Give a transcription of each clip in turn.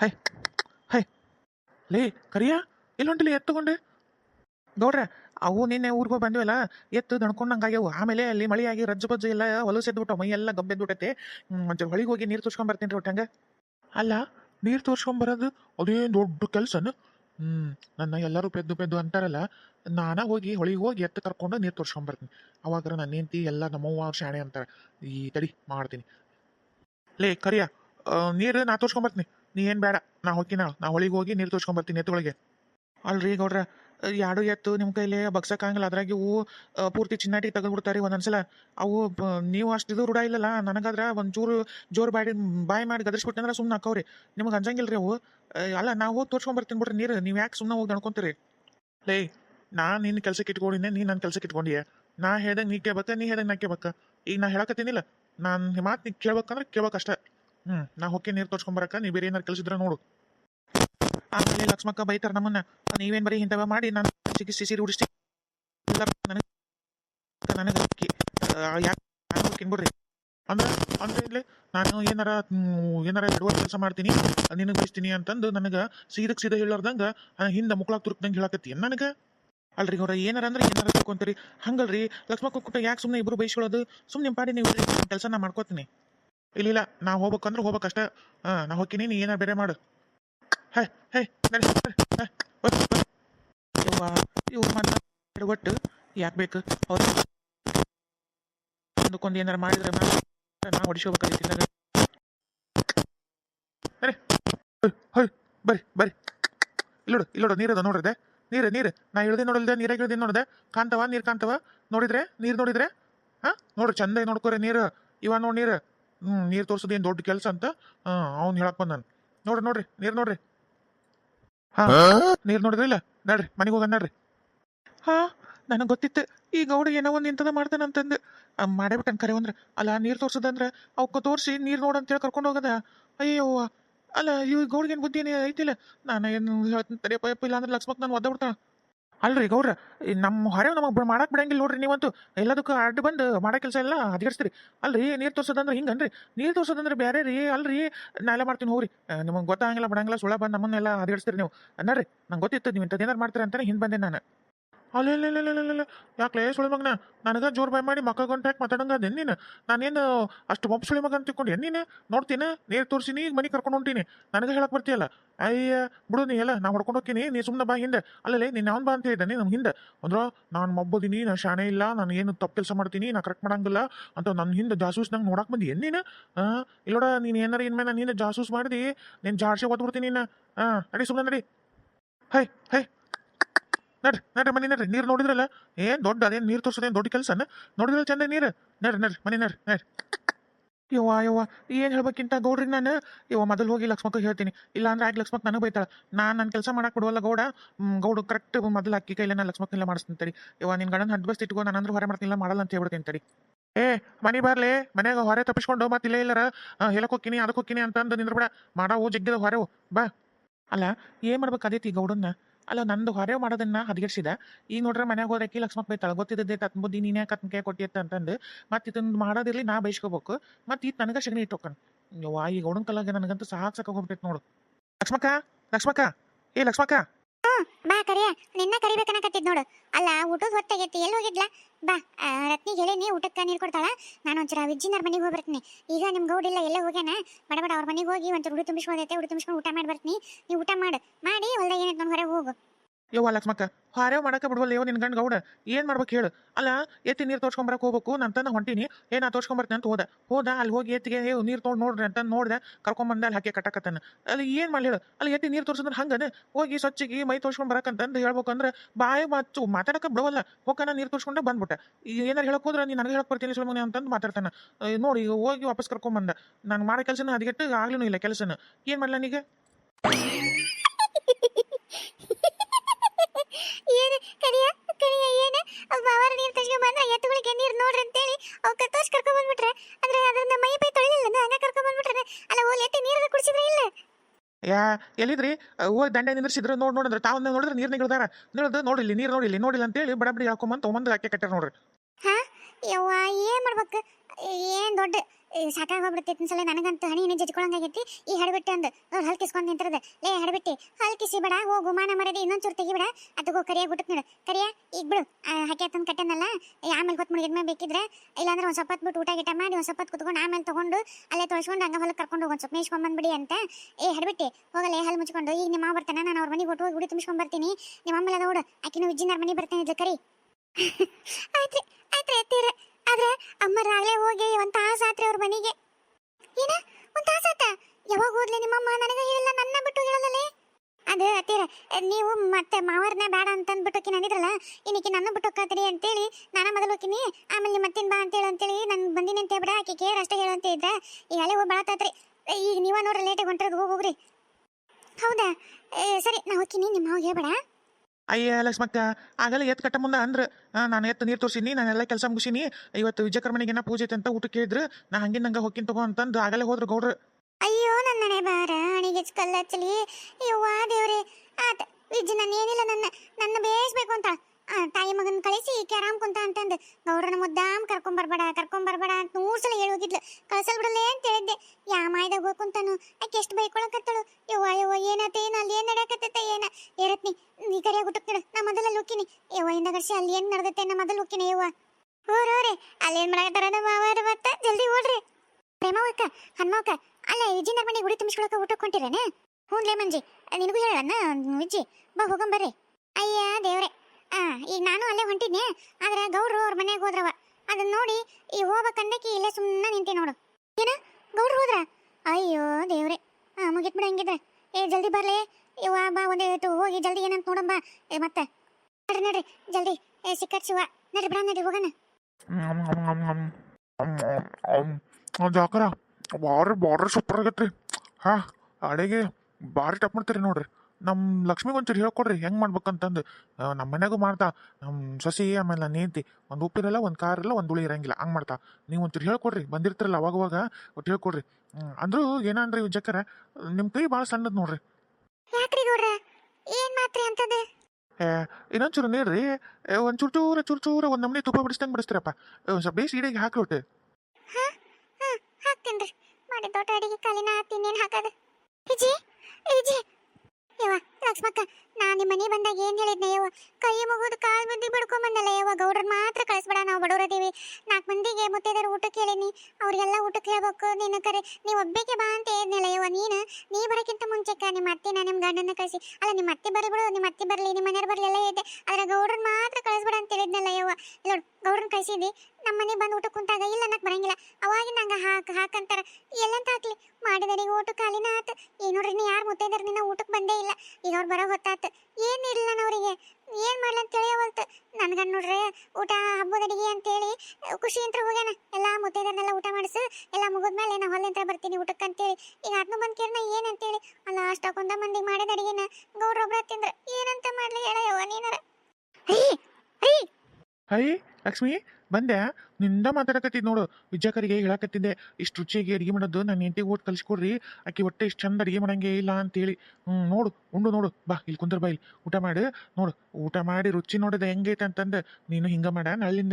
High high, ಲೇ, ಕರಿಯ ಇಲ್ಲಿ ಲೇ ಎತ್ತು ತಗೊಂಡೆ ನೋಡ್ರ, ಅವು ನಿನ್ನೆ ಊರಿಗೆ ಬಂದ್ವಲ್ಲ, ಎತ್ತು ದಣ್ಕೊಂಡು ಹಂಗಾಗ್ಯವು ಆಮೇಲೆ ಅಲ್ಲಿ ಮಳೆಯಾಗಿ ರಜ್ಜು ಬಜ್ಜು ಎಲ್ಲ ಹೊಲಸು ಎದ್ಬಿಟ್ಟು ಮೈ ಎಲ್ಲ ಗಬ್ಬೆದ್ಬಿಟ್ಟೈತೆ ಒಂಚೂರು ಹೊಳಿಗೆ ಹೋಗಿ ನೀರು ತೋರ್ಸ್ಕೊಂಡ್ ಬರ್ತೀನಿ ರೀ ಒಟ್ಟಂಗೆ ಅಲ್ಲ, ನೀರು ತೋರ್ಸ್ಕೊಂಬರೋದು ಅದೇನು ದೊಡ್ಡ ಕೆಲಸನ? ಹ್ಞೂ ನನ್ನ ಎಲ್ಲರೂ ಪೆದ್ದು ಪೆದ್ದು ಅಂತಾರಲ್ಲ, ನಾನ ಹೋಗಿ ಹೊಳಿಗೆ ಹೋಗಿ ಎತ್ತು ಕರ್ಕೊಂಡು ನೀರು ತೋರ್ಸ್ಕೊಂಬರ್ತೀನಿ ಅವಾಗ ನನ್ನ ಹೆಂಡತಿ ಎಲ್ಲ ನಮ್ಮವ್ವ ಅವ್ರ ಶಾಣೆ ಅಂತಾರೆ. ಈ ತಡಿ, ಮಾಡ್ತೀನಿ. ಲೇ, ಕರಿಯ ನೀರು ನಾ ತೋರ್ಸ್ಕೊಂಬರ್ತೀನಿ ನೀ ಏನು ಬೇಡ, ನಾ ಹೋಗಿನ ನಾ ಹೊಳಿಗೆ ಹೋಗಿ ನೀರು ತೋರ್ಸ್ಕೊಂಬರ್ತೀನಿ ಎತ್ತುಗಳಿಗೆ ಅಲ್ರಿ ಗೌಡ್ರ ಎರಡು ಎತ್ತು ನಿಮ್ಮ ಕೈಲಿ ಬಗ್ಸಕ್ಕಾಗಲ್ಲ ಅದ್ರಾಗ ಇವು ಪೂರ್ತಿ ಚಿನ್ನಾಟಿ ತೆಗೆದ್ಬಿಡ್ತಾರೆ ಒಂದೊಂದ್ಸಲ. ಅವು ನೀವು ಅಷ್ಟು ಇದು ರೂಢ ಇಲ್ಲಲ್ಲ, ನನಗಾದ್ರ ಒಂಚೂರು ಜೋರು ಬಾಡಿ, ಬಾಯಿ ಮಾಡಿ ಗದರ್ಸ್ಬಿಟ್ಟೆ ಅಂದ್ರೆ ಸುಮ್ಮನೆ ಹಾಕವ್ರಿ. ನಿಮ್ಗೆ ಅಂಜಂಗಿಲ್ರಿ ಅವು. ಅಲ್ಲ ನಾವು ಹೋಗಿ ತೋರ್ಸ್ಕೊಂಬರ್ತೀನಿ ಬಿಡ್ರಿ ನೀರು, ನೀವು ಯಾಕೆ ಸುಮ್ಮನೆ ಹೋಗಿ ನಡ್ಕೊಂತೀರಿ? ಲೇ, ನಾ ನಿನ್ನ ಕೆಲಸಕ್ಕೆ ಇಟ್ಕೊಂಡಿದ್ದೆ, ನೀ ನನ್ನ ಕೆಲ್ಸಕ್ಕೆ ಇಟ್ಕೊಂಡಿಯೆ? ನಾ ಹೇಳ್ದಂಗೆ ನೀ ಕೇಳ್ಬೇಕ, ನೀ ಹೇಳ್ದಂಗೆ ನಾ ಕೇಳ್ಬೇಕ? ಈಗ ನಾ ಹೇಳಕತ್ತೀನಿಲ್ಲ, ನಾನು ಮಾತು ನೀ ಕೇಳ್ಬೇಕಂದ್ರೆ ಕೇಳ್ಬೇಕಷ್ಟೇ ಹ್ಞೂ ನಾ ಹೊಕ್ಕೆ ನೀರು ತೋರ್ಸ್ಕೊಂಬರಕ ನೀ ಬೇರೆ ಏನಾರು ಕೆಲ್ಸಿದ್ರ ನೋಡು. ಆಮೇಲೆ ಲಕ್ಷ್ಮಕ್ಕ ಬೈತಾರ ನಮ್ಮನ್ನ ನೀವೇನ್ ಬರೀ ಇಂಥವ ಮಾಡಿ, ನಾನು ಚಿಕಿತ್ಸೆ ಸೀರೆ ಉಡಿಸ್ತಿ. ನನಗೆ ಯಾಕೆ ಬಿಡ್ರಿ? ಅಂದ್ರೆ ಅಂದ್ರೆ ನಾನು ಏನಾರ ಏನಾರ ಎಡವಟ್ ಕೆಲಸ ಮಾಡ್ತೀನಿ, ನಿನಗೆ ಬಯಸ್ತೀನಿ ಅಂತಂದು ನನಗೆ ಸೀದಕ್ ಸೀದಾ ಹೇಳಾರ್ದಂಗ ಹಿಂದೆ ಮುಕ್ಳಾಗ ತುರ್ಕ್ದಂಗೆ ಹೇಳಕತ್ತಿ ನನಗೆ? ಅಲ್ರಿ ಅವ್ರ ಏನಾರ ಅಂದ್ರೆ ಏನಾರ ತಿಳ್ಕೊಂತೀರಿ. ಹಂಗಲ್ರಿ, ಲಕ್ಷ್ಮಕ್ಕ ಕುಟ್ಟ ಯಾಕೆ ಸುಮ್ಮನೆ ಇಬ್ರು ಬೈಸ್ಕೊಳ್ಳೋದು ಸುಮ್ಮನೆ ಪಾಡಿ ನೀವು ಕೆಲಸ ನಾ ಮಾಡ್ಕೋತೀನಿ. ಇಲ್ಲ ಇಲ್ಲ ನಾ ಹೋಗ್ಬೇಕಂದ್ರೆ ಹೋಗ್ಬೇಕಷ್ಟೇ ಹಾಂ ನಾ ಹೋಗ್ತೀನಿ ನೀ ಏನಾರ ಬೇರೆ ಮಾಡು. ಹೇ ಹೇ ಹೇ, ಒಟ್ಟು. ಯಾಕೆ ಬೇಕು? ಅವ್ರು ಏನಾರ ಮಾಡಿದ್ರೆ ನಾ ನಡಿ. ಹೊಯ್, ಹೊಯ್ ಬರ್ರಿ ಬರ್ರಿ. ಇಲ್ಲೋಡು ಇಲ್ಲೋಡು ನೀರದ ನೋಡ್ರದೆ ನೀರು ನೀರು ನಾ ಇಳ್ದೆ ನೋಡಲ್ದೆ ನೀರಾಗ ಇಳ್ದೆ ನೋಡಿದೆ. ಕಾಣ್ತವ ನೀರು ಕಾಣ್ತವ? ನೋಡಿದ್ರೆ ನೀರು ನೋಡಿದ್ರೆ? ಹಾಂ ನೋಡ್ರಿ ಚಂದ ನೋಡ್ಕೋರಿ ನೀರು. ಇವ ನೋಡಿ ನೀರು. ಹ್ಞೂ ನೀರು ತೋರ್ಸೋದು ಏನು ದೊಡ್ಡ ಕೆಲಸ ಅಂತ? ಹಾಂ ಅವ್ನು ಹೇಳಕ್ ಬಂದಾನ ನೋಡ್ರಿ ನೋಡ್ರಿ ನೀರು ನೋಡ್ರಿ. ಹಾ ನೀರು ನೋಡಿದ್ರಿ ಇಲ್ಲ? ನಡ್ರಿ ಮನೆಗೆ ಹೋಗ ನಡ್ರಿ. ಹಾ ನನಗೆ ಗೊತ್ತಿತ್ತು. ಈ ಗೌಡ ಏನೋ ಒಂದು ಇಂಥದ ಮಾಡ್ತಾನಂತಂದು ಮಾಡೇ ಬಿಟ್ಟನ್ ಕರೆ ಅಂದ್ರೆ. ಅಲ್ಲ ನೀರು ತೋರ್ಸೋದಂದ್ರೆ ಅವಕ್ಕ ತೋರಿಸಿ ನೀರು ಹೇಳಿ ಕರ್ಕೊಂಡು ಹೋಗದ. ಅಯ್ಯೋ ಅಲ್ಲ ಇವ್ ಗೌಡ್ಗೇನು ಬುದ್ಧಿ ಏನೇ ಐತಿಲ್ಲ? ನಾನು ಏನು ಹೇಳ್ತೀನಿ ತಡಿಯಪ್ಪ ಯಪ್ಪ ಇಲ್ಲ ಅಂದ್ರೆ ಲಕ್ಷ್ಮಕ್ ನಾನು ಒದ್ದ ಬಿಡ್ತಾನ. ಅಲ್ರಿ ಗೌರ ನಮ್ಮ ಹೊರೆ ನಮಗೆ ಮಾಡಕ್ ಬಿಡಂಗಿಲ್ಲ ನೋಡ್ರಿ ನೀವಂತು. ಎಲ್ಲದಕ್ಕೂ ಅಡ್ಡ ಬಂದು ಮಾಡೋ ಕೆಲಸ ಎಲ್ಲ ಹದಿಗಡಿಸ್ತೀರಿ. ಅಲ್ರಿ, ನೀರು ತೋರ್ಸೋದಂದ್ರೆ ಹಿಂಗನ್ರಿ. ನೀರು ತೋರ್ಸೋದಂದ್ರೆ ಬೇರೆ ರೀ, ಅಲ್ರಿ ನಾ ಮಾಡ್ತೀನಿ ಹೋಗ್ರಿ. ನಿಮಗೆ ಗೊತ್ತಾಗಂಗಿಲ್ಲ, ಬಿಡಂಗಿಲ್ಲ ಸುಳ ಬಂದು ನಮ್ಮನ್ನೆಲ್ಲ ಹದಿಗಡಿಸ್ತೀರಿ ನೀವು. ಅನ್ನರಿ ನಂಗೆ ಗೊತ್ತಿತ್ತು, ನೀವು ಇಂಥದ್ದು ಏನಾರು ಮಾಡ್ತೀರ ಅಂತಾನೆ ಹಿಂದೆ ಬಂದೆ ನಾನು. ಅಲ್ಲ ಯಾಕೆ ಸುಳಿ ಮಗನ? ನನಗೆ ಜೋರ್ ಬಾಯ್ ಮಾಡಿ ಮಕ್ಕ ಗಂಟೆ ಯಾಕೆ ಮಾತಾಡಂಗ ಅದೇನು ನೀನು? ನಾನೇನು ಅಷ್ಟು ಮೊಬ್ಬ ಸುಳಿ ಮಗ ಅಂತ ತಿಳ್ಕೊಂಡು ನೋಡ್ತೀನಿ, ನೀರು ತೋರಿಸಿನಿ ಈಗ ಮನೆ ಕರ್ಕೊಂಡು ಹೊಂಟೀನಿ. ನನಗೆ ಹೇಳಕ್ ಬರ್ತೀಯಲ್ಲ? ಅಯ್ಯ ಬಿಡು ನೀ ಎಲ್ಲ ನಾ ಹೊಡ್ಕೊಂಡು ಹೋಗ್ತೀನಿ. ನೀ ಸುಮ್ಮನೆ ಬಾ ಹಿಂದೆ. ಅಲ್ಲೇ ನೀನು ಅವನು ಬಾ ಅಂತ ಹೇಳ್ದೆ ನಮ್ಮ ಹಿಂದೆ. ಅಂದ್ರೆ, ನಾನು ಮಬ್ಬದೀನಿ ನಾನು ಶಾಣೆ ಇಲ್ಲ, ನಾನು ಏನು ತಪ್ಪು ಕೆಲಸ ಮಾಡ್ತೀನಿ, ನಾ ಕರೆಕ್ಟ್ ಮಾಡಂಗಿಲ್ಲ ಅಂತ ನನ್ನ ಹಿಂದೆ ಜಾಸೂಸ್ ನಂಗೆ ನೋಡಕ್ ಬಂದಿ. ಏನು ನೀನು? ಇಲ್ಲೋಡ, ನೀನು ಏನಾರ ಇನ್ಮೇಲೆ ನೀನು ಜಾಸೂಸ್ ಮಾಡಿದಿ, ನೀನು ಜಾಡ್ಸಿ ಓದ್ಬಿಡ್ತೀನಿ ನೀನು. ಹಾಂ ನಡಿ ಸುಮ್ಮನೆ ನಡಿ. ಹೈ ಹೈ. ನಡ್ರಿ ನಡ್ರಿ ಮನೆ, ನಡ್ರಿ. ನೀರು ನೋಡಿದ್ರಲ್ಲ? ಏನ್ ದೊಡ್ಡ, ಅದೇನು ನೀರು ತೋರ್ಸೋದೇನು ದೊಡ್ಡ ಕೆಲಸನ? ನೋಡಿದ್ರಲ್ಲ ಚಂದ ನೀರು? ನಡ್ರಿ ನಡ್ರಿ, ಮನೆ, ನಡ್ರಿ ನಡ್ರಿ. ಯವ್ವ ಯವ್ವ, ಏನು ಹೇಳ್ಬೇಕಿಂತ ಗೌಡ್ರಿ ನಾನು? ಯವ್ವ, ಮೊದಲು ಹೋಗಿ ಲಕ್ಷ್ಮಕ್ಕ ಹೇಳ್ತೀನಿ. ಇಲ್ಲ ಅಂದ್ರೆ ಆಗಿ ಲಕ್ಷ್ಮಕ್ ನನಗೆ ಬೈತಾಳ. ನಾನು ನನ್ನ ಕೆಲಸ ಮಾಡಕ್ಕೆ ಬಿಡುವಲ್ಲ ಗೌಡ? ಗೌಡ ಕರೆಕ್ಟ್ ಮೊದಲು ಅಕ್ಕಿ ಕೈಲೇ ನಾನು ಲಕ್ಷ್ಮಕ್ಕೆಲ್ಲ ಮಾಡಿಸ್ತೀನಿ ತಡಿ. ಯವ್ವ ನಿನ್ನ ಗಂಡನ ಬಸ್ ಇಟ್ಕೊ ನಾನು ಅಂದ್ರೆ ಹೊರ ಮಾಡ್ತಿಲ್ಲ ಮಾಡಲ್ಲ ಅಂತ ಹೇಳ್ಬಿಡ್ತೀನಿ ತಡಿ. ಏ, ಮನೆ ಬರ್ಲಿ, ಮನ್ಯಾಗ ಹೊರೆ ತಪ್ಪಿಸ್ಕೊಂಡು ಮತ್ತೆ ಇಲ್ಲೇ ಇಲ್ಲರ? ಹೇಳಕ್ ಹೋಗ್ತೀನಿ ಅದಕ್ಕೆ ಹೋಗ್ತೀನಿ ಅಂತಂದು ನಿಂದ್ರಬೇಡ. ಮಾಡವು ಜಗ್ಗಿದ ಹೊರವು. ಬಾ. ಅಲ್ಲ, ಏನ್ ಮಾಡ್ಬೇಕು ಗೌಡನ್ನ? ಅಲ್ಲ, ನಂದು ಹೊರೆ ಮಾಡೋದನ್ನ ಹದಗೆಡ್ಸಿದ. ಈಗ ನೋಡ್ರೆ ಮನೆಗೆ ಹೋದಕ್ಕೆ ಲಕ್ಷ್ಮಕ್ ಬೈತಾಳ ಗೊತ್ತಿದ್ದೆ ತತ್ಬುದ್ದಿ ನೀನೇ ಕತ್ನ ಕೈ ಕೊಟ್ಟಿಯತ್ತ? ಅಂತಂದು, ಮತ್ತೆ ಇದನ್ನ ಮಾಡೋದಿರ್ಲಿ, ನಾ ಬೈಸ್ಕೋಬೇಕು. ಮತ್ತೆ ಇದು ನನಗೆ ಶಗ್ನಿ ಇಟ್ಟೋಕನ್ ಯವ್ವ ಈ ಗೌಡನ್ ಕಲಾಗೆ ನನಗಂತೂ ಸಾಕ್ ನೋಡು. ಲಕ್ಷ್ಮಕ್ಕ ಲಕ್ಷ್ಮಕ್ಕ, ಏ, ಲಕ್ಷ್ಮಕ್ಕ. ಬಾ ಕರಿಯ, ನಿನ್ನ ಕರಿಬೇಕನ್ನಕತ್ತಿದ್ ನೋಡು. ಅಲ್ಲ, ಊಟದ ಹೊತ್ತಾಗೈತಿ, ಎಲ್ಲಿ ಹೋಗಿದ್ಲ? ಬಾ ರತ್ನಿಗೆ ಹೇಳಿ, ನೀ ಊಟಕ್ಕೆ ನೀರು ಕೊಡ್ತಾಳ? ನಾನು ಒಂಚೂರ ವಿಜ್ಜಿನವ್ರ ಮನೆಗೆ ಹೋಗಿ ಬರ್ತೀನಿ ಈಗ ನಿಮ್ಮ ಗೌಡಿಲ್ಲ ಎಲ್ಲೇ ಹೋಗ್ಯಾನ? ಬಡ ಅವ್ರ ಮನೆಗೆ ಹೋಗಿ ಒಂಚೂರು ಉಡಿ ತುಂಬಿಸ್ಕೊಂಡೈತೆ ಉಡಿ ತುಂಬಿಸ್ಕೊಂಡು ಊಟ ಮಾಡಿ ಬರ್ತೀನಿ. ನೀ ಊಟ ಮಾಡು. ಮಾಡಿ, ಹೊಲ್ದಾಗ ಏನೈತೆ ನಾನು ಹೊರಗೆ ಹೋಗು. ಯವ್ವ ಲಕ್ಷ್ಮಕ್ಕ ಹಾರೆ ಮಾಡಕ್ಕೆ ಬಿಡುವಲ್ಲ ಯವ್ ನಿನ್ ಗಂಡ ಗೌಡ? ಏನ್ ಮಾಡ್ಬೇಕು ಹೇಳು. ಅಲ್ಲ, ಎತ್ತಿ ನೀರು ತೋರ್ಸ್ಕೊಂಬರಕ್ ಹೋಗ್ಬೇಕು, ನಾನು ತನ್ನ ಹೊಂಟೀನಿ. ಏ ನಾ ತೋರ್ಸ್ಕೊಂಬರ್ತೀನಿ ಅಂತ ಹೋದ. ಹೋದ, ಅಲ್ಲಿ ಹೋಗಿ ಎತ್ತಿಗೆ ಹೇ ನೀರು ತೊಗೊಂಡು ನೋಡ್ರಿ ಅಂತ ನೋಡ್ದೆ, ಕರ್ಕೊಂಬಂದ ಅಲ್ಲಿ ಹಾಕಿ ಕಟ್ಟಕತ್ತಾನ. ಅಲ್ಲಿ ಏನ್ ಮಾಡ್ಲಿ ಹೇಳು? ಅಲ್ಲಿ ಎತ್ತಿ ನೀರು ತೋರ್ಸಂದ್ರೆ ಹಂಗನೆ ಹೋಗಿ ಸ್ವಚ್ಛಗಿ ಮೈ ತೋರ್ಸ್ಕೊಂಬರಕಂತಂದು ಹೇಳ್ಬೇಕಂದ್ರೆ ಬಾಯಿ ಮಾತು ಮಾತಾಡಕ ಬಿಡವಲ್ಲ. ಹೋಗನ ನೀರು ತೋರ್ಸ್ಕೊಂಡೆ ಬಂದ್ಬಿಟ್ಟೆ. ಏನಾರು ಹೇಳಕ್ ಹೋದ್ರೆ ನೀ ನನಗೆ ಹೇಳಕ್ ಬರ್ತೀನಿ ಸುಮ್ಮನೆ ಅಂತಂದು ಮಾತಾಡ್ತಾನ. ನೋಡಿ, ಹೋಗಿ ವಾಪಸ್ ಕರ್ಕೊಂಬಂದ. ನಾನು ಮಾಡೋ ಕೆಲಸನ ಅದಗೆಟ್ಟು ಆಗ್ಲೂ ಇಲ್ಲ ಕೆಲಸನ. ಏನ್ ಮಾಡ್ಲ ನೀಗ ಏನು ಕರಿಯ ಕರಿಯ ಏನು ಬಾವರ ನೀರು ತಗೊಂಡ್ ಎತ್ತುಗಳಿಗೆ ನೀರು ನೋಡ್ರಿ ಅಂತೇಳಿ ಅವಕ್ಕೆ ತೋರ್ಸ್ ಕರ್ಕೊಂಡ್ ಬಂದ್ಬಿಟ್ರೆ. ಅಂದ್ರೆ ಅದನ್ನ ಮೈ ಪೈ ತೊಳಿಲಿಲ್ಲ ಹಂಗ ಕರ್ಕೊಂಡ್ ಬಂದ್ಬಿಟ್ರೆ. ಅಲ್ಲ ಓಲ್ ಎತ್ತಿ ನೀರು ಕುಡಿಸಿದ್ರೆ ಇಲ್ಲ? ಯಾ, ಎಲ್ಲಿದ್ರಿ? ಹೋಗಿ ದಂಡೆ ನಿಂದ್ರಿಸಿದ್ರು. ನೋಡ್, ನೋಡಿದ್ರೆ. ತಾವ್ ನೋಡಿದ್ರೆ ನೀರ್ ನಿಗಳ್ದಾರ ನಿಲ್ದು ನೋಡಿಲ್ಲಿ, ನೀರ್ ನೋಡಿಲ್ಲಿ, ನೋಡಿಲ್ಲ ಅಂತೇಳಿ ಬಡ ಬಡಿ ಹಾಕೊಂಬಂದು ತೊಗೊಂಬಂದು ಹಾಕಿ ಕಟ್ಟಾರ ನೋಡ್ರಿ. ಯವ್ವ, ಏನ್ ಮಾಡ್ಬೇಕು? ಏನು ದೊಡ್ಡ ಸಾಕಾಗೋಗ್ಬಿಡ್ತೈತಿ ಸಲ ನನಗಂತೂ ಹಣಿ ಹಣಿ ಜಜ್ಕೊಳಂಗಾಗೈತಿ ಈ ಹಡಬಿಟ್ಟು ಅಂದ್ ನೋಡಿ ಹಲ್ ಕಿಸ್ಕೊಂಡ್ ನಿಂತಿರದ. ಲೇ, ಹಡಬಿಟ್ಟಿ, ಹಲ್ ಕಿಸಿ ಬೇಡ, ಹೋಗು, ಮಾನ ಮರದಿ ಇನ್ನೊಂದ್ ಚೂರು ತೆಗಿಬೇಡ ಅದಕ್ಕೂ ಕರಿಯ, ಗುಟ್ಟಕ್ ನೋಡು. ಕರಿಯ, ಈಗ ಬಿಡು. ಹಾಕಿ ತಂದು ಕಟ್ಟೆನಲ್ಲ ಆಮೇಲೆ ಹೊತ್ತು ಮುಗಿದ್ಮೇಲೆ ಬೇಕಿದ್ರೆ, ಇಲ್ಲಾಂದ್ರೆ ಒಂದ್ ಸ್ವಲ್ಪ ಬಿಟ್ಟು ಊಟ ಗಿಟ ಮಾಡಿ, ಒಂದ್ ಸ್ವಲ್ಪ ಕುತ್ಕೊಂಡು ಆಮೇಲೆ ತಗೊಂಡು, ಅಲ್ಲೇ ತೊಳ್ಸ್ಕೊಂಡು ಹಂಗೆ ಹೊಲಕ್ಕೆ ಕರ್ಕೊಂಡು ಹೋಗಿ ಒಂದ್ ಸ್ವಲ್ಪ. ಮೇಯ್ಸ್ಕೊಂಡ್ ಬಂದ್ಬಿಡಿ ಅಂತ. ಏ, ಹಡಬಿಟ್ಟಿ ಹೋಗಲ್ಲ ಹಲ್ ಮುಚ್ಕೊಂಡು. ಈಗ ನಿಮ್ಮ ಬರ್ತಾನೆ, ನಾನು ಅವ್ರ ಮನೆಗೆ ಹೊಟ್ಟು ಹೋಗಿ ಗುಡಿ ತುಂಬಿಸ್ಕೊಂಡ್ ಬರ್ತೀನಿ. ನಿಮ್ಮ ಅಮ್ಮಲ್ಲ ನೋಡು. ಆಕಿನ ವಿಜ್ಜಿನಾರ ಮನೆ ಬರ್ತಾನೆ ಕರಿ. ಆಯ್ತ್ರಿ ಆಯ್ತ್ರಿ ಎತ್ತೀರ ಆದ್ರೆ ಅಮ್ಮರಾಗ್ಲೇ ಹೋಗಿ ಒಂದ್ ತಾಸ ಆತ್ರಿ ಅವ್ರ ಮನೆಗೆ. ಏನ? ಒಂದ್ ತಾಸ ಆತ? ಯಾವಾಗ ಹೋದ್ಲಿ ನಿಮ್ಮಮ್ಮ ನನಗೆ ಹೇಳಿಲ್ಲ, ನನ್ನ ಬಿಟ್ಟು ಹೇಳಲ್ಲೇ ಅದ ಅತ್ತೀರ ನೀವು ಮತ್ತೆ ಮಾವರ್ನ ಬೇಡ ಅಂತ ಅಂದ್ಬಿಟ್ಟು ನಂದಿದ್ರಲ್ಲ, ಇನ್ನಿಕೆ ನನ್ನ ಬಿಟ್ಟು ಹೋಗ್ತಾತ್ರಿ ಅಂತೇಳಿ ನಾನ ಮೊದಲು ಆಮೇಲೆ ನಿಮ್ಮ ಮತ್ತಿನ ಬಾ ಅಂತೇಳಿ ಅಂತೇಳಿ ನಾನು ಬಂದಿನಿ ಅಂತ ಹೇಳ್ಬಿಡ, ಆಕೆ ಕೇರ್ ಅಷ್ಟೇ ಹೇಳು ಅಂತ ಇದ್ರ ಈಗ ಅಲ್ಲೇ ಹೋಗಿ ಬಾಳತ್ತಾತ್ರಿ ಈಗ ನೀವ ನೋಡ್ರಿ ಲೇಟಾಗಿ ಹೊಂಟ್ರದ್ ಹೋಗಿ ಹೋಗ್ರಿ. ಹೌದಾ? ಸರಿ, ನಾ ಹೋಗ್ತೀನಿ ನಿಮ್ಮ ಹೋಗಿ ಹೇಳ್ಬೇಡ. ಅಯ್ಯ ಲಕ್ಷ್ಮಕ್ಕ ಆಗಲ್ಲ ಎತ್ತು ಕಟ್ಟ ಮುಂದೆ ಅಂದ್ರೆ ನಾನು ಎತ್ತು ನೀರು ತೋರಿಸಿನಿ ನಾನೆಲ್ಲ ಕೆಲಸ ಮುಗಿಸಿನಿ, ಇವತ್ತು ವಿಜಯಕರ್ಮನಿಗೆ ಏನೋ ಪೂಜೆ ಐತೆ ಅಂತ ಊಟ ಕೇಳಿದ್ರು ನಾ ಹಂಗಿನ ಹಂಗೆ ಹೋಗಿನ್ ತಗೋ ಅಂತಂದು ಆಗಲೇ ಹೋದ್ರು ಗೌಡ್ರು. ಅಯ್ಯೋ, ನನ್ನ ಬಾರ ಹಣಿಗೆ ಕಲ್ಲಚ್ಚಲಿ, ಯವ್ವ ದೇವ್ರೆ, ಆತ ವಿಜ್ ನಾನು ಏನಿಲ್ಲ, ನನ್ನ ನನ್ನ ಬೇಯಿಸ್ಬೇಕು ಅಂತ. ತಾಯಿ ಮಗನ ಕಳಿಸಿ ಈಕೆ ಆರಾಮ್ ಕುಂತ ಅಂತಂದು. ಗೌಡ್ರನ ಮುದ್ದಾಮ್ ಕರ್ಕೊಂಬರ್ಬೇಡ ಕರ್ಕೊಂಬರ್ಬೇಡ ಅಂತ ನೂರ್ ಸಲ ಹೇಳಿ ಹೋಗಿದ್ಲು ಕಳ್ಸಲ್ ಬಿಡಲೇ ಅಂತ ಹೇಳಿದ್ದೆ. ಯಾ ಮಾಯ್ದಾಗ ಹೋಗ್ ಕುಂತಾನು. ಆಕೆ ಎಷ್ಟು ಬೈಕೊಳಕತ್ತಳು? ಯವ್ವ ಯವ್ವ ಏನಾತ ಏನ ಅಲ್ಲಿ ಏನ್ ನಡೆಯಕತ್ತೈತ, ಏನ? ಏರತ್ನಿ ನೀ ಕರಿಯಾಗ ಹುಟ್ಟಕ್ಕಿಡ ನಾ ಮೊದಲಲ್ಲಿ ಹೋಗ್ತೀನಿ ಯವ್ವ ಇಂದ ಗರ್ಸಿ ಅಲ್ಲಿ ಏನ್ ನಡೆದೈತೆ, ನಾ ಮೊದಲು ಹೋಗ್ತೀನಿ ಯವ್ವ. ಅಲ್ಲಿ ಏನ್ ಮಾಡಕತ್ತಾರ ನಮ್ಮ ಮಾವಾರ ಬತ್ತ ಜಲ್ದಿ ಓಡ್ರಿ. ಪ್ರೇಮವಕ್ಕ ಹನ್ಮವಕ್ಕ ಅಲ್ಲ ವಿಜಯನಗರ ಮನೆ ಗುಡಿ ತುಂಬಿಸ್ಕೊಳಕ ಊಟಕ್ಕೆ ಹೊಂಟಿರೇನೆ? ಲೇ ಮಂಜಿ, ನಿನಗೂ ಹೇಳಣ್ಣ ವಿಜ್ಜಿ ಬಾ ಹೋಗಂಬರ್ರಿ ಅಯ್ಯ ದೇವ್ರೆ. ಆ, ಈಗ ನಾನು ಅಲ್ಲೇ ಹೊಂಟಿದ್ನೆ, ಆದ್ರೆ ಗೌಡ್ರು ಅವ್ರ ಮನೆಗೆ ಹೋದ್ರವ. ಅದನ್ನ ನೋಡಿ ಈ ಹೋಗ್ಬೇಕಂದಕ್ಕೆ ಇಲ್ಲೇ ಸುಮ್ಮನೆ ನಿಂತಿ ನೋಡು. ಏನ? ಗೌಡ್ರು ಹೋದ್ರ? ಅಯ್ಯೋ ದೇವ್ರೆ. ಹಾ ಮುಗಿತ್ಬಿಡ ಹಂಗಿದ್ರೆ. ಏ, ಜಲ್ದಿ ಬರ್ಲಿ. ಇವ ಬಾ, ಒಂದೇ ಇಟ್ಟು ಹೋಗಿ ಜಲ್ದಿ ಏನಂತ ನೋಡಂಬ ಏ, ಮತ್ತೆ? ನಡ್ರಿ ನಡ್ರಿ, ಜಲ್ದಿ. ಏ ಸಿಕ್ಕಟ್ ಶಿವ. ನಡ್ರಿ ಬ್ರಾ ನಡ್ರಿ, ಹೋಗಣ. ಜಾಕರ ಭಾರಿ ಭಾರಿ ಸೂಪರ್ ಆಗತ್ರಿ. ಹಾ, ಅಡಿಗೆ ಭಾರಿ ಟಪ್ ಮಾಡ್ತೀರಿ ನೋಡ್ರಿ. ನಮ್ಮ ಲಕ್ಷ್ಮಿಗೆ ಒಂಚೂರು ಹೇಳ್ಕೊಡ್ರಿ ಹೆಂಗೆ ಮಾಡ್ಬೇಕಂತಂದು. ನಮ್ಮ ಮನೆಗೂ ಮಾಡ್ತಾ. ನಮ್ಮ ಸೊಸಿ ಆಮೇಲೆ ನನ್ನ ಹೆಂಡ್ತಿ ಒಂದು ಉಪ್ಪಿರಲ್ಲ ಒಂದು ಕಾರ್ ಇಲ್ಲ ಒಂದು ಉಳಿ ಇರಂಗಿಲ್ಲ ಹಂಗೆ ಮಾಡ್ತಾ. ನೀವು ಒಂಚೂರು ಹೇಳ್ಕೊಡ್ರಿ ಬಂದಿರ್ತಿರಲ್ಲ ಅವಾಗ ಅವಾಗ ಒಟ್ಟು ಹೇಳ್ಕೊಡ್ರಿ ಅಂದರೂ ಏನಂದ್ರಿ ವಿಜಯಕರ ನಿಮ್ಮ ಕೈ ಭಾಳ ಸಣ್ಣದು ನೋಡ್ರಿ. ಏನ್ ಮಾತ್ರಿ ಅಂತದ ಏ ಇನ್ನೊಂಚೂರು ನೀಡ್ರಿ. ಏ, ಒಂದ್ ಚೂರು ಚೂರ ಚೂರು ಚೂರ ಒಂದು ನಮ್ಮನೆ ತುಪ್ಪ ಬಿಡಿಸ್ದಂಗೆ ಬಿಡಿಸ್ತೀರಪ್ಪ. ಒಂದು ಸ್ವಲ್ಪ ಬೇಸ್ ಇಡಿಗೆ ಹಾಕಿ ಹೊಟ್ಟೆ ಹಾ? ರೀ ಮಾಡಿ ದೊಡ್ಡ ಅಡಿಗೆ ಕಾಲಿನ ಹಾಕ್ತೀನಿ ಏನು ಹಾಕೋದು? ಇಜಿ ವಿಜಿ ಯವ್ವ ಲಕ್ಷ್ಮಕ್ಕ ನಾ ನಿಮ್ಮ ಮನೆ ಬಂದಾಗ ಏನು ಹೇಳಿದ್ನೆ ಕೈ ಮುಗಿದು ಕಾಲು ಮುದ್ದಿ ಬಿಡ್ಕೊಂಡ್ ಬಂದನಲ್ಲ ಯವ್ವ? ಗೌಡ್ರನ್ ಮಾತ್ರ ಕಳಿಸ್ಬೇಡ, ನಾವು ಬಡವರದೀವಿ ನಾಲ್ಕು ಮಂದಿಗೆ ಮುತ್ತೈದರ ಊಟಕ್ಕೆ ಹೇಳಿನಿ. ಅವ್ರಿಗೆಲ್ಲ ಊಟಕ್ಕೆ ಹೇಳ್ಬೇಕು, ನೀನು ಕರೆ. ನೀವು ಒಬ್ಬಕ್ಕೆ ಬಾ ಅಂತ ಹೇಳಿದ್ನಲ್ಲ ಯವ್ವ ನೀನು? ನೀ ಬರೋಕ್ಕಿಂತ ಮುಂಚೆಕ ನಿಮ್ಮ ನಾ ನಿಮ್ಮ ಗಂಡನ ಕಳಿಸಿ. ಅಲ್ಲ, ನಿಮ್ಮ ಅತ್ತೆ ಬರ್ಲಿ ಬಿಡು ನಿಮ್ಮ ಅತ್ತೆ ಬರಲಿ, ನಿಮ್ಮ ಮನೆಯವ್ರು ಬರಲಿ, ಎಲ್ಲ ಇದೆ ಆದ್ರೆ ಗೌಡ್ರನ್ನ ಮಾತ್ರ ಕಳಿಸ್ಬೇಡ ಅಂತ ಹೇಳಿದ್ನಲ್ಲ ಯವ್ವ. ಇಲ್ಲ ಗೌಡ್ರನ್ನ ಕಳಿಸಿದಿ ನಮ್ಮ ಮನೆ ಬಂದು ಊಟಕ್ಕೆ ಕುಂತಾಗ ಇಲ್ಲ ಅನ್ನಕ್ ಬರಂಗಿಲ್ಲ. ಅವಾಗ ನಂಗೆ ಹಾಕ್ ಹಾಕಂತಾರ ಎಲ್ಲಂತ ಹಾಕ್ಲಿ. ಮಾಡಿದರಿಗೆ ಊಟ ಕಾಲಿನ ಆತ. ಏ ನೋಡ್ರಿ ನೀ ಯಾರು ಮುತ್ತೈದರ್ ನಿನ್ನ ಊಟಕ್ಕೆ ಬಂದೇ ಇಲ್ಲ. ಈಗ ಅವ್ರು ಬರೋ ಹೊತ್ತಾತ. ಏನ್ ಇರಲಿಲ್ಲ ಅವರಿಗೆ. ಏನು ಮಾಡ್ಲಿ ಅಂತ ತಿಳಿಯವಲ್ತು ನನ್ಗನ್ ನೋಡ್ರಿ ಊಟ ಹಬ್ಬದ ಅಡಿಗೆ ಅಂತೇಳಿ ಖುಷಿ ಅಂತ ಹೋಗ್ಯಾನ. ಎಲ್ಲ ಮುತ್ತೈದನ್ನೆಲ್ಲ ಊಟ ಮಾಡಿಸು, ಎಲ್ಲ ಮುಗಿದ್ಮೇಲೆ ನಾ ಹೊಲಿಂತ್ರ ಬರ್ತೀನಿ ಊಟಕ್ಕೆ ಅಂತೇಳಿ ಈಗ ಅದನ್ನು ಬಂದ್ ಕೇಳಿನ ಏನಂತೇಳಿ ಅಲ್ಲ ಅಷ್ಟಕ್ಕೊಂದ ಮಂದಿಗೆ ಮಾಡಿದ ಅಡಿಗೆನ ಗೌರೊಬ್ರ ತಿಂದ್ರೆ. ಏನಂತ ಮಾಡ್ಲಿ ಹೇಳ ಯವ್ವ ನೀನಾರ ಹೈ, ಲಕ್ಷ್ಮಿ ಬಂದೆ. ನಿಂದ ಮಾತಾಡಕತ್ತಿದ್ ನೋಡು. ವಿಜಯಕರಿಗೆ ಹೇಳಕತ್ತಿದ್ದೆ. ಇಷ್ಟು ರುಚಿಯಾಗಿ ಅಡಿಗೆ ಮಾಡೋದು ನನ್ನ ಹೆಂಡತಿ ಓಟ್ ಕಲಿಸ್ಕೊಡ್ರಿ. ಆಕೆ ಹೊಟ್ಟೆ ಇಷ್ಟು ಚಂದ ಅಡಿಗೆ ಮಾಡಂಗೆ ಇಲ್ಲ ಅಂತೇಳಿ. ಹ್ಞೂ ನೋಡು. ಉಂಡು ನೋಡು. ಬಾ, ಇಲ್ಲಿ ಕುಂದ್ರ ಬಾ ಇಲ್ಲಿ. ಊಟ ಮಾಡಿ. ನೋಡು. ಊಟ ಮಾಡಿ ರುಚಿ ನೋಡಿದ ಹೆಂಗೈತೆ ಅಂತಂದು. ನೀನು ಹಿಂಗ ಮಾಡ ನಳ್ಳಿಂದ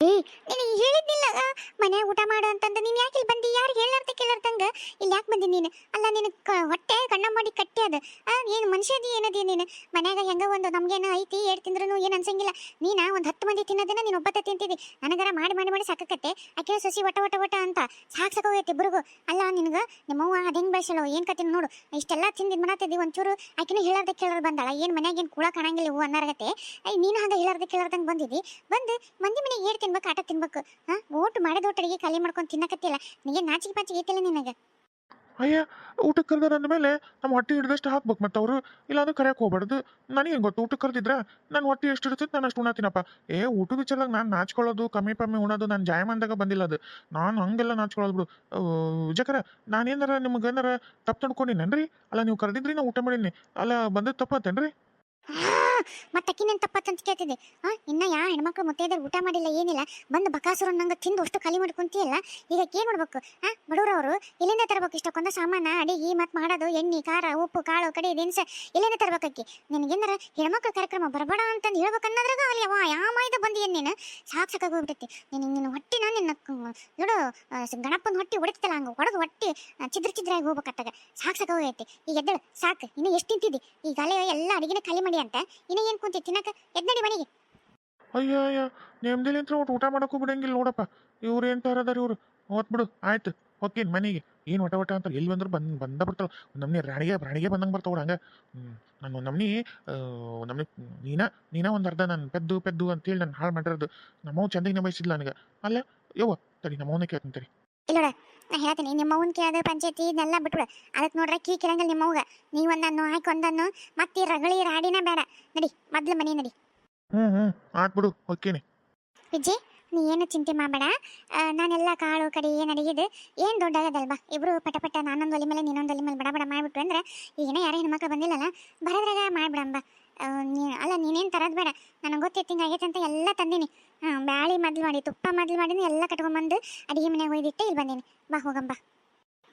ನಿನಗೆ ಮನ್ಯಾಗ ಊಟ ಮಾಡು ಅಂತಂದು ನೀನ್ ಯಾಕೆ ಇಲ್ಲಿ ಬಂದಿ? ಯಾರು ಹೇಳಾರ್ದ ಕೇಳಾರ್ದಂಗ? ಇಲ್ಲಿ ಯಾಕೆ ಬಂದಿ ನೀನು? ಅಲ್ಲ, ನಿನ್ ಕ- ಹೊಟ್ಟೆ ಕಣ್ಣ ಮಾಡಿ ಕಟ್ಟಿ ಅದ. ಏನು ಮನುಷ್ಯದಿ ಏನದಿ ನೀನು? ಮನ್ಯಾಗ ಹೆಂಗ ಒಂದು ನಮ್ಗೇನು ಐತಿ ಏಟ್ ತಿಂದ್ರು ಏನು ಅನ್ಸಂಗಿಲ್ಲ. ನೀನ ಒಂದು ಹತ್ತು ಮಂದಿ ತಿನ್ನೋದನ್ನ ನೀನು ಒಬ್ಬತ್ತ ತಿಂತಿದ್ದಿ ನನಗರ ಮಾಡಿ ಮಾಡಿ ಮಾಡಿ ಸಾಕತ್ತೆ ಆಕೆ ಸೊಸಿ ಒಟ ಒಟ ವಟ ಅಂತ ಸಾಕ್ ಸಾಕೋಗೈತಿ ಇಬ್ರಿಗೂ. ಅಲ್ಲ, ನಿನಗ ನಿಮ್ಮವ್ವ ಅದ ಹೆಂಗ್ ಬೆಳೆಸಳು ಏನ್ ಕತ್ತಿನ ನೋಡು. ಇಷ್ಟೆಲ್ಲ ತಿಂದಿದ್ ಮಾಡತ್ತಿದ್ದಿ ಒಂಚೂರು ಆಕಿನ ಹೇಳಾರ್ದ ಕೇಳರ್ ಬಂದಾಳ. ಏನ್ ಮನ್ಯಾಗ ಏನ್ ಕೂಡ ಕಾಣಂಗಿಲ್ಲ ಹೂ ಅನ್ನಾರಗತ್ತೆ ಐ ನೀನು ಹಂಗ ಹೇಳಾರ್ದ ಕೇಳಾರ್ದಂಗ ಬಂದಿದ್ದಿ ಬಂದು ಮಂದಿ ಮನೆಗೆ ಏಟ್ ತಿನ್ಬೇಕು, ಆಟ ತಿನ್ಬೇಕು. ಹಾ, ಓಟ್ ಮಾಡಿದ ಊಟ ಅಡಿಗೆ ಖಾಲಿ ಮಾಡ್ಕೊಂಡು ತಿನ್ನಕತ್ತಿಲ್ಲ ನಿಗೆ ನಾಚಿಕೆ ಪಾಚಿಗೆ ಐತಿಲ್ಲ ನಿನಗೆ? ಅಯ್ಯ ಊಟಕ್ಕೆ ಕರೆದಾರ ಅಂದಮೇಲೆ ನಮ್ಮ ಹೊಟ್ಟೆ ಹಿಡಿದಷ್ಟು ಹಾಕ್ಬೇಕು ಮತ್ತೆ ಅವರು. ಇಲ್ಲಾಂದ್ರೆ ಕರೆಯಕ್ಕೆ ಹೋಗ್ಬಾರ್ದು. ನನಗೆ ಗೊತ್ತು? ಊಟಕ್ಕೆ ಕರೆದಿದ್ರೆ? ನಾನು ಹೊಟ್ಟೆ ಎಷ್ಟು ಇರ್ತೈತೆ ನಾನು ಅಷ್ಟು ಉಣತೀನಪ್ಪ. ಏ ಊಟದ ವಿಚಾರದಾಗ ನಾನು ನಾಚ್ಕೊಳ್ಳೋದು ಕಮ್ಮಿ ಪಮ್ಮಿ ಉಣೋದು ನಾನು ಜಾಯಮಾನದಾಗ ಬಂದಿಲ್ಲ ಅದು. ನಾನು ಹಂಗೆಲ್ಲ ನಾಚ್ಕೊಳ್ಳೋದು ಬಿಡು. ನಾನು ನಾನೇನಾರ ನಿಮ್ಗೆ ಏನಾರ ತಪ್ಪು ತಿಳ್ಕೊಂಡಿನೇನ್ರಿ ಅಲ್ಲ ನೀವು ಕರೆದಿದ್ರಿ ನಾ ಊಟ ಮಾಡೀನಿ ಅಲ್ಲ ಬಂದದ್ದು ತಪ್ಪತ್ತೇನ್ರಿ ಮತ್ತೆ ಅಕ್ಕಿನೇನು ತಪ್ಪತ್ತಂತ ಕೇಳ್ತಿದ್ದೆ. ಹಾ ಇನ್ನ ಯಾ ಹೆಣ್ಮಕ್ಳು ಮುತ್ತೈದರು ಊಟ ಮಾಡಿಲ್ಲ, ಏನಿಲ್ಲ, ಬಂದು ಬಕಾಸುರ ನಂಗೆ ತಿಂದು ಅಷ್ಟು ಖಾಲಿ ಮಾಡಿ ಈಗ ಏನು ಮಾಡ್ಬೇಕು? ಹಾ ಬಡವರವರು, ಇಲ್ಲಿಂದ ತರಬೇಕು ಇಷ್ಟಕ್ಕೊಂದು ಸಾಮಾನ, ಅಡಿಗೆ ಮತ್ತು ಮಾಡೋದು, ಎಣ್ಣೆ, ಖಾರ, ಉಪ್ಪು, ಕಾಳು, ಕಡಿ, ದಿನಸ ಎಲ್ಲಿಂದ ತರಬೇಕಕ್ಕಿ ನಿನಗೇನಾರ ಹೆಣ್ಮಕ್ಳ ಕಾರ್ಯಕ್ರಮ ಬರಬೇಡ ಅಂತಂದು ಹೇಳ್ಬೇಕನ್ನದ್ರಾಗ ಅಲ್ಲಿ ಯಾವ ಮೈದ ಬಂದು ಏನು ನೀನು? ಸಾಕು ಸಾಕಾಗಿ ಹೋಗ್ಬಿಟ್ಟೈತಿ. ನಿನ್ನ ನಿನ್ನ ನಿನ್ನ ನೋಡು ಗಣಪನ ಹೊಟ್ಟಿ ಹೊಡಿತಲ್ಲ ಹಂಗೆ ಹೊಡೆದು ಹೊಟ್ಟಿ ಚಿದ್ರ ಚಿದ್ರಾಗಿ ಹೋಗ್ಬೇಕತ್ತಾಗ. ಸಾಕು ಸಾಕಾಗಿ ಹೋಗೈತಿ. ಈಗ ಎದ್ದಳು, ಸಾಕು, ಇನ್ನು ಎಷ್ಟು ತಿಂತಿದ್ದಿ? ಈ ಅಲ್ಲೇ ಎಲ್ಲ ಅಡಿಗೆನ ಖಾಲಿ ಮಾಡಿ ಅಂತ ಇನ್ನು ಏನು ಕುಂತಿ? ತಿನ್ನಕ? ಎದ್ನಡಿ ಮನೆಗೆ. ಅಯ್ಯೋ ಅಯ್ಯೋ, ನೆಮ್ಮದಿಲಿ ಅಂತ ಒಟ್ಟು ಊಟ ಮಾಡೋಕ್ಕೂ ಬಿಡಂಗಿಲ್ಲ ನೋಡಪ್ಪ. ಇವ್ರು ಏನು ತರದಾರ ಇವ್ರು? ಹೋತ್ ಬಿಡು, ಆಯ್ತು. ಹೋಗ್ತೀನಿ ಮನೆಗೆ. ಏನು ಒಟ ಒಟ ಅಂತ ಎಲ್ಲಿ ಬಂದ್ರು ಬಂದು, ಬಂದ ಬರ್ತಾವ ನಮ್ಮನೆ ರಾಣಿಗೆ ರಾಣಿಗೆ ಬಂದಂಗೆ ಬರ್ತಾವ ಹಂಗೆ. ನಾನು ನಮ್ಮನೆ ನಮ್ಮನೆ ನೀನ ನೀನ ಒಂದು ಅರ್ಧ ನಾನು ಪೆದ್ದು ಪೆದ್ದು ಅಂತೇಳಿ ನಾನು ಹಾಳು ಮಾಡಿರೋದು. ನಮ್ಮವ್ ಚಂದಿಗೆ ಬಯಸಿದ್ಲ ನನಗೆ. ಅಲ್ಲ, ಯವ್ವ, ತಡಿ ನಮ್ಮವನ್ನೇ ಕೇಳ್ತೀನಿ ತಡಿ. ಇಲ್ಲೋಡ ನಾ ಹೇಳ್ತೀನಿ ನಿಮ್ಮ ನಿಮ್ಮವ್ವನ ಕೇಳದ ಪಂಚಾಯತಿ ಇದನ್ನೆಲ್ಲ ಬಿಟ್ಬಿಡು. ಅದಕ್ಕೆ ನೋಡ್ರೆ ಕೀ ಕಿರಂಗಿಲ್ಲ ನಿಮ್ಮವ್ಗ ನೀವು ಒಂದನ್ನು ಹಾಕಿ ಒಂದನ್ನು ಮತ್ತೆ ಈ ರಗಳಿ ರಾಡಿನ ಬೇಡ. ನಡಿ ಮೊದ್ಲು ಮನೆ ನಡಿ. ಹ್ಞೂ ಹ್ಞೂ ಆತ್ ಬಿಡು ಹೋಗ್ತೀನಿ. ವಿಜಯ್ ನೀ ಏನು ಚಿಂತೆ ಮಾಡಬೇಡ. ನಾನೆಲ್ಲ ಕಾಳು ಕಡಿ ಏನು ಅಡಿಗೆದು ಏನು ದೊಡ್ಡಾಗದಲ್ವಾ? ಇಬ್ರು ಪಟ ಪಟ ನಾನೊಂದು ಒಲಿ ಮೇಲೆ ನೀನೊಂದು ಒಲಿ ಮೇಲೆ ಬಡ ಬಡ ಮಾಡಿಬಿಟ್ರು ಅಂದ್ರೆ ಈಗಿನ ಯಾರೇ ಹೆಣ್ಮಕ್ಳು ಬಂದಿಲ್ಲಲ್ಲ? ಬರೋದ್ರಾಗ ಮಾಡ್ಬಿಡಂಬ. ನೀ, ಅಲ್ಲ, ನೀನೇನು ತರೋದು ಬೇಡ. ನನಗೆ ಗೊತ್ತೈತಿ ಹಿಂಗಾಗೈತೆ ಅಂತ ಎಲ್ಲ ತಂದೀನಿ. ಹಾಂ, ಬ್ಯಾಳಿ ಮೊದಲು ಮಾಡಿ, ತುಪ್ಪ ಮೊದಲು ಮಾಡೀನಿ ಎಲ್ಲ ಕಟ್ಕೊಂಬಂದು ಅಡುಗೆ ಮನೆಗೆ ಒಯ್ದಿಟ್ಟು ಇಲ್ಲಿ ಬಂದೀನಿ. ಬಾ ಹೋಗಂಬ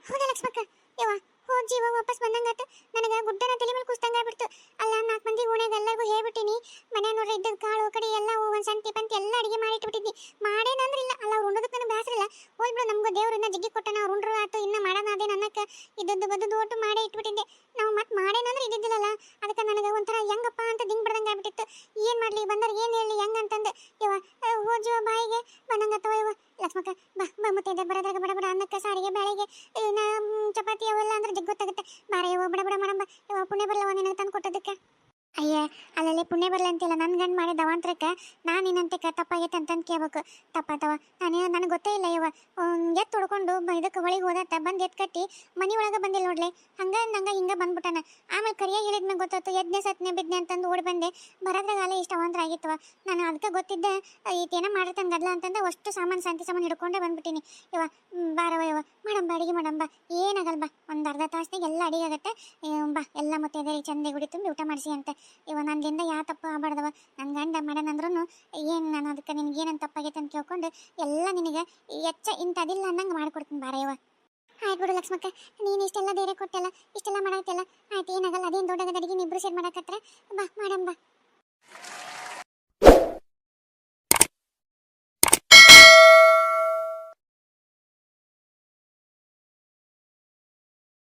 ಹೌದಾ ಲಕ್ಷ್ಮಕ್ಕ? ಯವ್ವ ಹೋದ್ ಜೀವ ವಾಪಸ್ ಬಂದಂಗಾತು ನನಗೆ ಗುಡ್ಡನ ತಲೆ ಮೇಲೆ ಕುಸ್ತಂಗ ಆಗ್ಬಿಡ್ತು ಅಲ್ಲ, ನಾಲ್ಕು ಮಂದಿ ಓಣ್ಯಾಗ ಎಲ್ಲರಿಗೂ ಹೇಳ್ಬಿಟ್ಟಿನಿ. ಮನೆ ನೋಡ್ರಿ ಇದ್ದದ ಕಾಳು, ಕಡೆ, ಎಲ್ಲ ಒಂದು ಸಂತಿ ಪಂತಿ ಎಲ್ಲ ಅಡಿಗೆ ಮಾಡಿ ಇಟ್ಬಿಟ್ಟಿದ್ನಿ. ಮಾಡೇನಂದ್ರೆ ಇಲ್ಲ. ಅಲ್ಲ, ಅವ್ರು ಉಣ್ಣೋದಕ್ಕೆ ನನಗೆ ಬ್ಯಾಸರಿಲ್ಲ. ಹೋಗ್ಬಿಡು ನಮ್ಗೆ ದೇವ್ರನ್ನ ಜಗ್ಗಿ ಕೊಟ್ಟನ. ಅವ್ರು ಉಂಡ್ರು ಆತು, ಇನ್ನ ಮಾಡೋದಾದೆ ಅದೇನು ಅನ್ನಕ್ಕೆ ಇದ್ದದ್ದು ಬದ್ದದ್ದು ಒಟ್ಟು ಮಾಡೇ ಇಟ್ಬಿಟ್ಟಿದ್ದೆ. ನಾವು ಮತ್ತೆ ಮಾಡೇನಂದ್ರೆ ಇದ್ದಿದ್ದಿಲ್ಲಲ್ಲ. ಅದಕ್ಕೆ ನನಗೆ ಒಂಥರ ಹೆಂಗಪ್ಪ ಅಂತ ದಿಂಗ್ ಬಿಡ್ದಂಗೆ ಆಗ್ಬಿಟ್ಟಿತ್ತು ಏನು ಮಾಡಲಿ, ಬಂದ್ರೆ ಏನು ಹೇಳಿ ಹೆಂಗಂತಂದು ಯವ್ವ ಹೋದ್ ಜೀವ ಬಾಯಿಗೆ ಬಂದಂಗ ಇವ ಲಕ್ಷ್ಮಕ್ಕ, ಬಾ ಬಾ, ಮತ್ತೆ ಬರೋದ್ರಾಗ ಬಡ ಬಡ ಅನ್ನಕ್ಕೆ ಸಾರಿಗೆ ಬೆಳೆಗೆ ಇನ್ನ ಮ್, ಚಪಾತಿ ಅವೆಲ್ಲ ಅಂದ್ರೆ ಜಗ್ ಗೊತ್ತಾಗುತ್ತೆ ಬಾರ ಯವ್ವ ಬಡ ಬಡ ಮಾಡಂಬ ಯವ್ವ ಪುಣ್ಯ ಬರಲವ ನಿನಗೆ ತಂದು ಕೊಟ್ಟದಕ್ಕೆ ಅಯ್ಯ ಅಲ್ಲಲ್ಲಿ ಪುಣ್ಯ ಬರಲ್ಲ ಅಂತಿಲ್ಲ ನನ್ನ ಗಂಡು ಮಾಡಿದ ನಿನ್ನಂತೆ ತಪ್ಪಾಗೈತೆ ಅಂತಂದು ಕೇಳ್ಬೇಕು. ತಪ್ಪಾತವ? ನಾನೇ, ನನಗೆ ಗೊತ್ತೇ ಇಲ್ಲ ಇವ ಎತ್ತು ಹೊಡ್ಕೊಂಡು ಇದಕ್ಕೆ ಒಳಗೆ ಹೋದತ್ತ ಬಂದು ಎತ್ತು ಕಟ್ಟಿ ಮನೆ ಒಳಗೆ ಬಂದಿಲ್ಲ ನೋಡ್ಲಿ. ಹಂಗ ನಂಗೆ ಹಿಂಗೆ ಬಂದ್ಬಿಟ್ಟಾನ. ಆಮೇಲೆ ಕರಿಯಾಗಿ ಹೇಳಿದ್ಮೇಲೆ ಗೊತ್ತಾಯ್ತು, ಎದ್ನೆ ಸತ್ನೆ ಬಿದ್ನೆ ಅಂತಂದು ಓಡಿ ಬಂದೆ. ಬರೋದ್ರಾಗ ಅಲ್ಲೇ ಇಷ್ಟ ಅವಾಂತರ ಆಗಿತ್ತವ. ನಾನು ಅದಕ್ಕೆ ಗೊತ್ತಿದ್ದೆ, ಈತೇನ ಮಾಡಿರ್ತಾನೆ ಗದ್ಲ ಅಂತಂದ ಅಷ್ಟು ಸಾಮಾನು ಸಂತಿ ಸಾಮಾನು ಹಿಡ್ಕೊಂಡೇ ಬಂದ್ಬಿಟ್ಟಿನಿ. ಇವ ಬಾರವ ಇವ ಮಾಡಂಬ ಅಡಿಗೆ ಮಾಡಂಬ ಏನಾಗಲ್ಲ ಬಾ. ಒಂದು ಅರ್ಧ ತಾಸ್ನಾಗ ಎಲ್ಲ ಅಡಿಗೆ ಆಗುತ್ತೆ. ಬಾ, ಎಲ್ಲ ಮತ್ತೆ ಚಂದೆ ಗುಡಿ ತುಂಬಿ ಊಟ ಮಾಡಿಸಿ ಅಂತ. ಇವ ನನ್ನಿಂದ ಯಾವ ತಪ್ಪು ಆಗಬಾರ್ದವ? ನನ್ನ ಗಂಡ ಮಾಡ್ಯಾನಂದ್ರೂ ಏನು ನಾನು ಅದಕ್ಕೆ ನಿನಗೇನು ತಪ್ಪಾಗೈತೆ ಅಂತ ಕೇಳ್ಕೊಂಡು ಎಲ್ಲ ನಿನಗೆ ಹೆಚ್ಚ ಇಂಥದಿಲ್ಲ ಅನ್ನಂಗೆ ಮಾಡಿಕೊಡ್ತೀನಿ ಬಾರಯ್ಯವ ಆಯ್ತು ಬಿಡು ಲಕ್ಷ್ಮಕ್ಕ, ನೀನು ಇಷ್ಟೆಲ್ಲ ಧೈರ್ಯ ಕೊಟ್ಟಲ್ಲ, ಇಷ್ಟೆಲ್ಲ ಮಾಡಾಕತ್ತಲ್ಲ ಆಯ್ತು ಏನಾಗಲ್ಲ, ಅದೇನು ದೊಡ್ಡದ ಅಡುಗೆ ಇಬ್ಬರು ಸೇರಿ ಮಾಡಾಕತ್ರ? ಬಾ ಮಾಡಮ್ಮ ಬಾ.